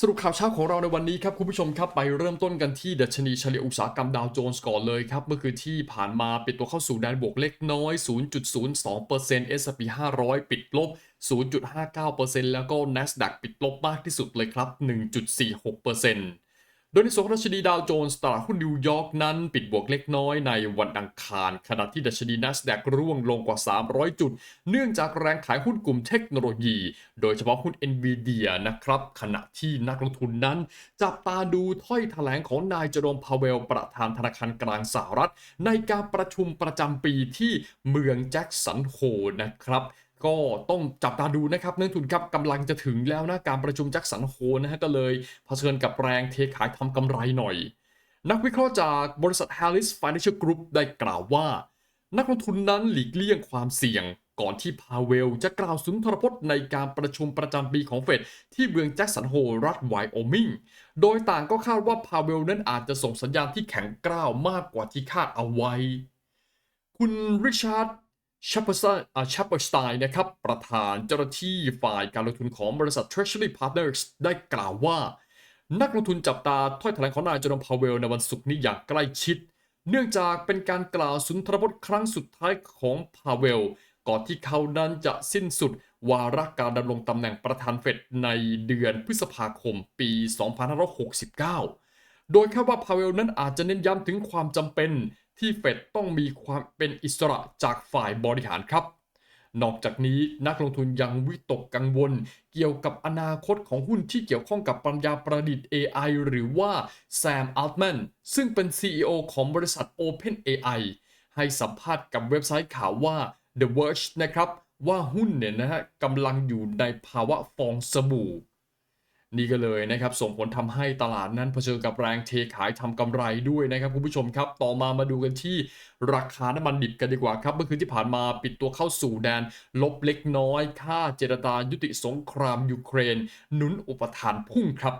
สรุปข่าวเช้าของเราในวันนี้ครับคุณผู้ชมครับไปเริ่มต้นกันที่ดัชนีเฉลี่ยอุตสาหกรรมดาวโจนส์ก่อนเลยครับเมื่อคืนที่ผ่านมาปิดตัวเข้าสู่แดนบวกเล็กน้อย 0.02% S&P 500 ปิดลบ 0.59%แล้วก็ NASDAQ ปิดลบมากที่สุดเลยครับ 1.46% โดยในส่วนของดัชนีดาวโจนส์ตลาดหุ้นนิวยอร์กนั้นปิดบวกเล็กน้อยในวันอังคาร ขณะที่ดัชนี NASDAQ ร่วงลงกว่า 300 จุด เนื่องจากแรงขายหุ้นกลุ่มเทคโนโลยี โดยเฉพาะหุ้น NVIDIA นะครับ ขณะที่นักลงทุนนั้น จับตาดูถ้อยแถลงของนายเจอโรมพาเวล ประธานธนาคารกลางสหรัฐ ในการประชุมประจำปีที่เมืองแจ็คสันโฮนะครับ ก็ต้องจับตาดูนะครับนักลงทุนครับกำลังจะถึงแล้วนะการประชุมแจ็คสันโฮนะฮะก็เลยเผชิญกับแรงเทขายทำกำไรหน่อย นักวิเคราะห์จากบริษัท Harris Financial Group ได้กล่าวว่า นักลงทุนนั้นหลีกเลี่ยงความเสี่ยง ก่อนที่พาเวลจะกล่าวสุนทรพจน์ในการประชุมประจำปีของเฟดที่เมืองแจ็คสันโฮรัฐไวโอมิงโดยต่างก็คาดว่าพาเวลนั้นอาจจะส่งสัญญาณที่แข็งกร้าวมากกว่าที่คาดเอาไว้ คุณริชาร์ด ชัปเปอร์ชัปเปอร์สไตน์นะครับ ประธานเจ้าหน้าที่ฝ่ายการลงทุนของบริษัท Treasury Partners ได้กล่าวว่า นักลงทุนจับตาถ้อยแถลงของนายจอร์มพาวเวลในวันศุกร์นี้อย่างใกล้ชิด เนื่องจากเป็นการกล่าวสุนทรพจน์ครั้งสุดท้ายของพาวเวล ก่อนที่เขานั้นจะสิ้นสุด วาระการดำรงตำแหน่งประธานเฟดในเดือนพฤษภาคมปี 2569 โดยคาดว่าพาวเวลนั้นอาจจะเน้นย้ำถึงความจำเป็น ที่เฟดต้องมีความเป็นอิสระจากฝ่ายบริหารครับ นอกจากนี้นักลงทุนยังวิตกกังวล เกี่ยวกับอนาคตของหุ้นที่เกี่ยวข้องกับปัญญาประดิษฐ์ AI หรือว่าแซมอัลแมนซึ่งเป็น CEO ของบริษัท OpenAI ให้สัมภาษณ์กับเว็บไซต์ข่าวว่า The Verge นะครับ ว่าหุ้นเนี่ยนะฮะกำลังอยู่ในภาวะฟองสบู่ นี่ก็เลยนะครับส่งผลทำให้ตลาดนั้นเผชิญกับแรงเทขายทำกำไรด้วยนะครับคุณผู้ชมครับ ต่อมามาดูกันที่ราคาน้ำมันดิบกันดีกว่าครับ เมื่อคืนที่ผ่านมาปิดตัวเข้าสู่แดน ลบเล็กน้อย ค่าเจรจายุติสงครามยูเครน หนุนอุปทานพุ่งครับ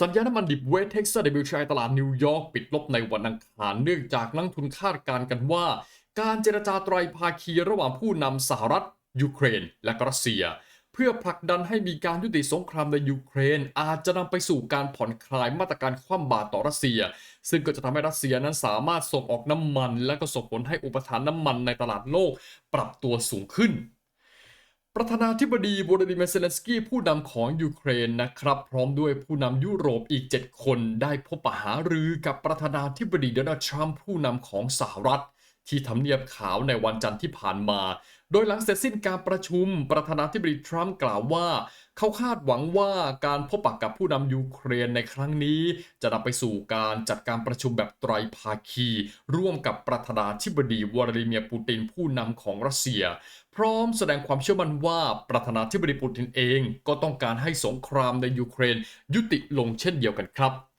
สัญญาณน้ำมันดิบเวสเท็กซัส WTI ตลาดนิวยอร์กปิดลบในวันอังคารเนื่องจากนักทุนคาดการณ์กันว่า การเจรจาไตรภาคีระหว่างผู้นำสหรัฐยูเครน และรัสเซีย เพื่อผลักดันให้มีการยุติสงครามในยูเครน อาจจะนำไปสู่การผ่อนคลายมาตรการคว่ำบาตรต่อรัสเซีย ซึ่งก็จะทำให้รัสเซียนั้นสามารถส่งออกน้ำมัน และก็ส่งผลให้อุปทานน้ำมันในตลาดโลกปรับตัวสูงขึ้นประธานาธิบดีโวลาดิเมียร์เซเลนสกี้ผู้นำของยูเครนนะครับ พร้อมด้วยผู้นำยุโรปอีก 7 คนได้พบปะหารือกับประธานาธิบดีโดนัลด์ทรัมป์ผู้นำของสหรัฐ ที่ทำเนียบขาวในวันจันทร์ที่ผ่านมา โดยหลังเสร็จสิ้นการประชุมประธานาธิบดีทรัมป์กล่าวว่า เขาคาดหวังว่าการพบปะกับผู้นำยูเครนในครั้งนี้ จะนำไปสู่การจัดการประชุมแบบไตรภาคี ร่วมกับประธานาธิบดีวลาดิเมียร์ปูตินผู้นำของรัสเซีย พร้อมแสดงความเชื่อมั่นว่าประธานาธิบดีปูตินเอง ก็ต้องการให้สงครามในยูเครนยุติลงเช่นเดียวกันครับ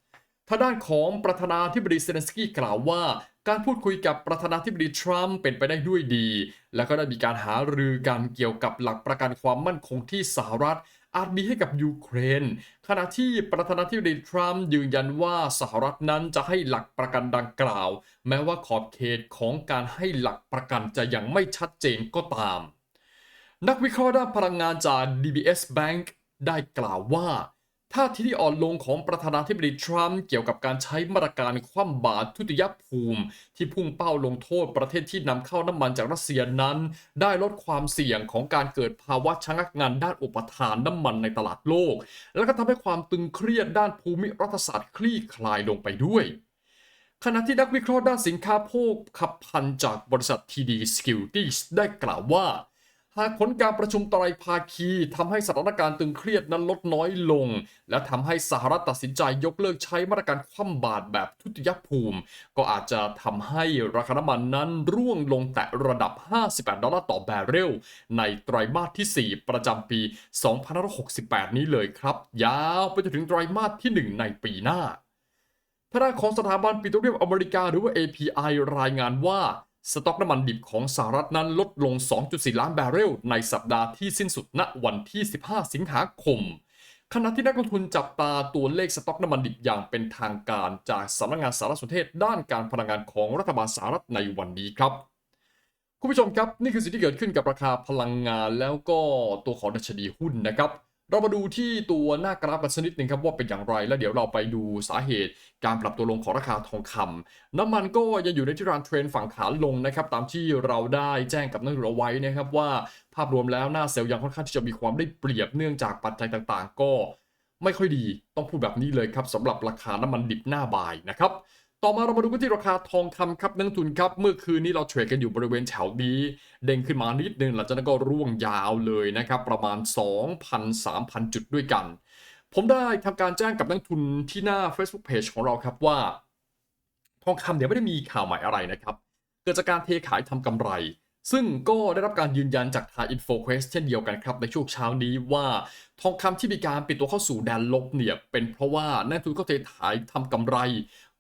ทางด้านของประธานาธิบดีเซเลนสกี้กล่าวว่า การพูดคุยกับประธานาธิบดีทรัมป์เป็นไปได้ด้วยดี และก็ได้มีการหารือกันเกี่ยวกับหลักประกันความมั่นคงที่สหรัฐอาจมีให้กับยูเครน ขณะที่ประธานาธิบดีทรัมป์ยืนยันว่าสหรัฐนั้นจะให้หลักประกันดังกล่าว แม้ว่าขอบเขตของการให้หลักประกันจะยังไม่ชัดเจนก็ตาม นักวิเคราะห์ด้านพลังงานจาก DBS Bank ได้กล่าวว่า ท่าทีที่อ่อนลงของประธานาธิบดีทรัมป์เกี่ยวกับการใช้มาตรการคว่ำบาตรทุติยภูมิ ที่พุ่งเป้าลงโทษประเทศที่นำเข้าน้ำมันจากรัสเซียนั้น ได้ลดความเสี่ยงของการเกิดภาวะชะงักงันด้านอุปทานน้ำมันในตลาดโลก และก็ทำให้ความตึงเครียดด้านภูมิรัฐศาสตร์คลี่คลายลงไปด้วยขณะที่นักวิเคราะห์ด้านสินค้าโภคภัณฑ์จากบริษัท TD Securities ได้กล่าวว่า หากผลการประชุมไตรภาคีทำให้สถานการณ์ตึงเครียดนั้นลดน้อยลง และทำให้สหรัฐตัดสินใจยกเลิกใช้มาตรการคว่ำบาตรแบบทุติยภูมิ ก็อาจจะทำให้ราคาน้ำมันนั้นร่วงลงแตะระดับ 58 ดอลลาร์ต่อแบเรล ในไตรมาสที่ 4 ประจำปี 2568 นี้เลยครับ ยาวไปจนถึงไตรมาสที่ 1 ในปีหน้าทางด้านของสถาบันปิโตรเลียมอเมริกาหรือว่า API รายงานว่า สต็อกน้ำมันดิบของสหรัฐนั้นลดลง 2.4 ล้านบาร์เรล ในสัปดาห์ที่สิ้นสุดณวันที่ 15 สิงหาคม ขณะที่นักลงทุนจับตาตัวเลขสต็อกน้ำมันดิบอย่างเป็นทางการจากสำนักงานสารสนเทศด้านการพลังงานของรัฐบาลสหรัฐในวันนี้ครับคุณผู้ชมครับ นี่คือสิ่งที่เกิดขึ้นกับราคาพลังงานแล้วก็ตัวของดัชนีหุ้นนะครับ เรามาดูที่ตัวหน้ากราฟกันสักนิดหนึ่งครับว่าเป็นอย่างไร แล้วเดี๋ยวเราไปดูสาเหตุการปรับตัวลงของราคาทองคำน้ำมันก็ยังอยู่ในทิศทางเทรนฝั่งขาลงนะครับตามที่เราได้แจ้งกับนักลงทุนเอาไว้นะครับว่าภาพรวมแล้วหน้าเซลล์ยังค่อนข้างที่จะมีความได้เปรียบเนื่องจากปัจจัยต่างๆ ก็ไม่ค่อยดีต้องพูดแบบนี้เลยครับสำหรับราคาน้ำมันดิบหน้าบ่ายนะครับ ต่อมาเรามาดูกันที่ราคาทองคำครับนักทุนครับ เมื่อคืนนี้เราเทรดกันอยู่บริเวณแถวนี้เด้งขึ้นมานิดนึงหลังจากนั้นก็ร่วงยาวเลยนะครับ ประมาณ 2,000-3,000 จุดด้วยกัน ผมได้ทำการแจ้งกับนักทุนที่หน้า Facebook Page ของเราครับว่า ทองคำเนี่ยไม่ได้มีข่าวใหม่อะไรนะครับ เกิดจากการเทขายทำกำไร ซึ่งก็ได้รับการยืนยันจากทาง InfoQuest เช่นเดียวกันครับในช่วงเช้านี้ว่าทองคำที่มีการปิดตัวเข้าสู่แดนลบเนี่ยเป็นเพราะว่านักทุนก็เทขายทำกำไร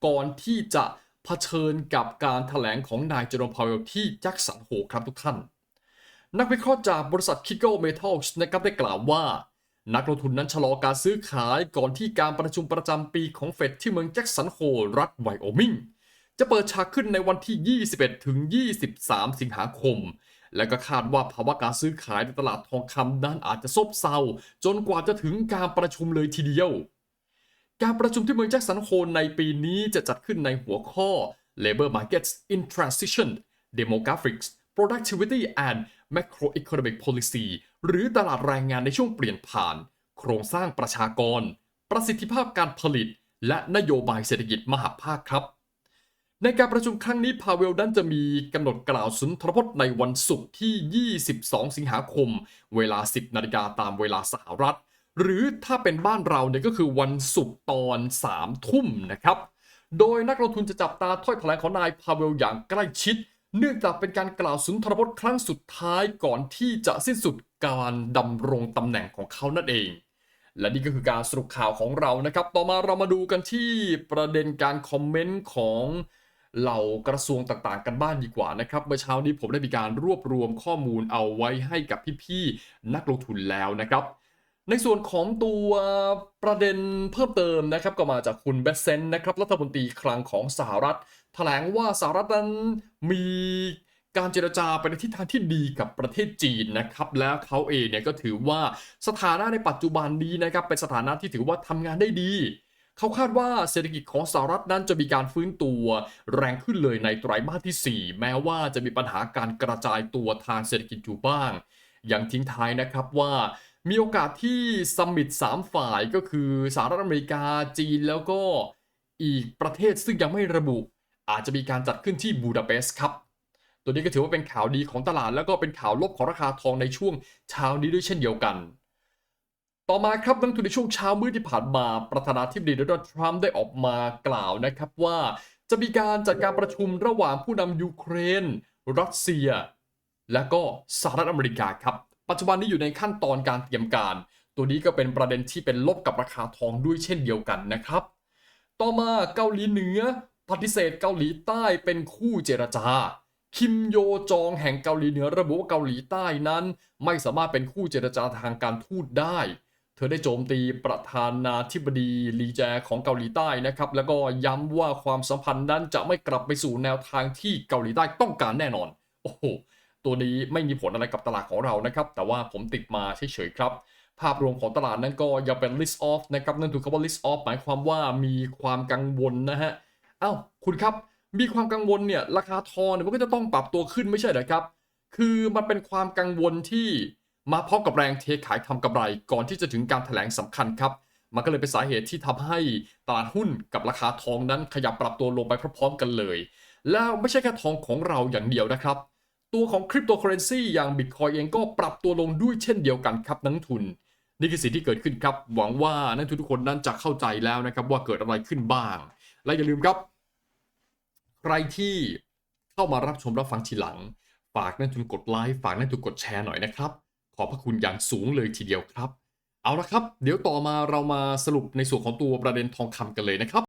ก่อนที่จะเผชิญกับการถแถลงของนายเจอร์มพาวเวลที่แจ็คสันโฮครับทุกท่าน นักวิเคราะห์จากบริษัท k i g o Metals นะครับได้กล่าวว่า นักลงทุนนั้นชะลอการซื้อขายก่อนที่การประชุมประจำปีของเฟดที่เมืองแจ็คสันโฮรัฐไวโอมิงจะเปิดฉากขึ้นในวันที่ 21 ถึง 23 สิงหาคม และก็คาดว่าภาวะการซื้อขายในตลาดทองคำนั้นอาจจะซบเซาจนกว่าจะถึงการประชุมเลยทีเดียว การประชุมที่เมืองแจ็คสันโฮในปีนี้จะจัดขึ้นในหัวข้อ Labor Markets in Transition Demographics Productivity and Macroeconomic Policy หรือตลาดแรงงานในช่วงเปลี่ยนผ่าน โครงสร้างประชากร ประสิทธิภาพการผลิต และนโยบายเศรษฐกิจมหาภาคครับ ในการประชุมครั้งนี้พาเวลนั้นจะมีกำหนดกล่าวสุนทรพจน์ในวันศุกร์ที่ 22 สิงหาคม เวลา 10 นาฬิกาตามเวลาสหรัฐ หรือถ้าเป็นบ้านเราเนี่ยก็คือวันศุกร์ตอน3ทุ่มนะครับ โดยนักลงทุนจะจับตาถ้อยแถลงของนายพาเวลอย่างใกล้ชิด เนื่องจากเป็นการกล่าวสุนทรพจน์ครั้งสุดท้ายก่อนที่จะสิ้นสุดการดำรงตำแหน่งของเขานั่นเอง และนี่ก็คือการสรุปข่าวของเรานะครับ ต่อมาเรามาดูกันที่ประเด็นการคอมเมนต์ของเหล่ากระทรวงต่างๆ กันบ้านดีกว่านะครับ เมื่อเช้านี้ผมได้มีการรวบรวมข้อมูลเอาไว้ให้กับพี่ๆนักลงทุนแล้วนะครับ ในส่วนของตัวประเด็นเพิ่มเติมนะครับก็มาจากคุณเบสเซนนะครับรัฐมนตรีคลังของสหรัฐแถลงว่าสหรัฐนั้นมีการเจรจาไปในทิศทางที่ดีกับประเทศจีนนะครับแล้วเขาเองเนี่ยก็ถือว่าสถานะในปัจจุบันนี้นะครับเป็นสถานะที่ถือว่าทำงานได้ดีเขาคาดว่าเศรษฐกิจของสหรัฐนั้นจะมีการฟื้นตัวแรงขึ้นเลยในไตรมาสที่ 4 แม้ว่าจะมีปัญหาการกระจายตัวทางเศรษฐกิจอยู่บ้าง อย่างทิ้งท้ายนะครับว่า มีโอกาสที่ซัมมิต3ฝ่ายก็คือสหรัฐอเมริกาจีนแล้วก็อีกประเทศซึ่งยังไม่ระบุ อาจจะมีการจัดขึ้นที่บูดาเปสต์ครับ ตัวนี้ก็ถือว่าเป็นข่าวดีของตลาดแล้วก็เป็นข่าวลบของราคาทองในช่วงเช้านี้ด้วยเช่นเดียวกัน ต่อมาครับนักทุนในช่วงเช้ามืดที่ผ่านมาประธานาธิบดีโดนัลด์ทรัมป์ได้ออกมากล่าวนะครับว่าจะมีการจัดการประชุมระหว่างผู้นำยูเครน รัสเซีย และก็สหรัฐอเมริกาครับ ปัจจุบันนี้อยู่ในขั้นตอนการเตรียมการ ตัวนี้ก็เป็นประเด็นที่เป็นลบกับราคาทองด้วยเช่นเดียวกันนะครับ ต่อมาเกาหลีเหนือปฏิเสธเกาหลีใต้เป็นคู่เจรจา คิมโยจองแห่งเกาหลีเหนือระบุว่าเกาหลีใต้นั้น ไม่สามารถเป็นคู่เจรจาทางการทูตได้ เธอได้โจมตีประธานาธิบดีลีแจของเกาหลีใต้นะครับ แล้วก็ย้ำว่าความสัมพันธ์นั้นจะไม่กลับไปสู่แนวทางที่เกาหลีใต้ต้องการแน่นอน โอ้โห ตัวนี้ไม่มีผลอะไรกับตลาดของเรานะครับ แต่ว่าผมติดมาเฉยๆครับ ภาพรวมของตลาดนั้นก็ยังเป็น list off นะครับนั่นถือคำว่า list off หมายความว่ามีความกังวลนะฮะอ้าวคุณครับมีความกังวลเนี่ยราคาทองเนี่ยมันก็จะต้องปรับตัวขึ้นไม่ใช่เหรอครับ คือมันเป็นความกังวลที่มาพร้อมกับแรงเทขายทำกำไร ก่อนที่จะถึงการแถลงสำคัญครับ มันก็เลยเป็นสาเหตุที่ทำให้ตลาดหุ้นกับราคาทองนั้นขยับปรับตัวลงไปพร้อมๆกันเลย แล้วไม่ใช่แค่ทองของเราอย่างเดียวนะครับ ตัวของคริปโตเคอเรนซีอย่างบิตคอยเองก็ปรับตัวลงด้วยเช่นเดียวกันครับนักทุน นี่คือสิ่งที่เกิดขึ้นครับ หวังว่านักทุนทุกคนนั้นจะเข้าใจแล้วนะครับว่าเกิดอะไรขึ้นบ้าง และอย่าลืมครับ ใครที่เข้ามารับชมรับฟังทีหลัง ฝากนักทุนกดไลค์ฝากนักทุนกดแชร์หน่อยนะครับ ขอบพระคุณอย่างสูงเลยทีเดียวครับ เอาละครับ เดี๋ยวต่อมาเรามาสรุปในส่วนของตัวประเด็นทองคำกันเลยนะครับ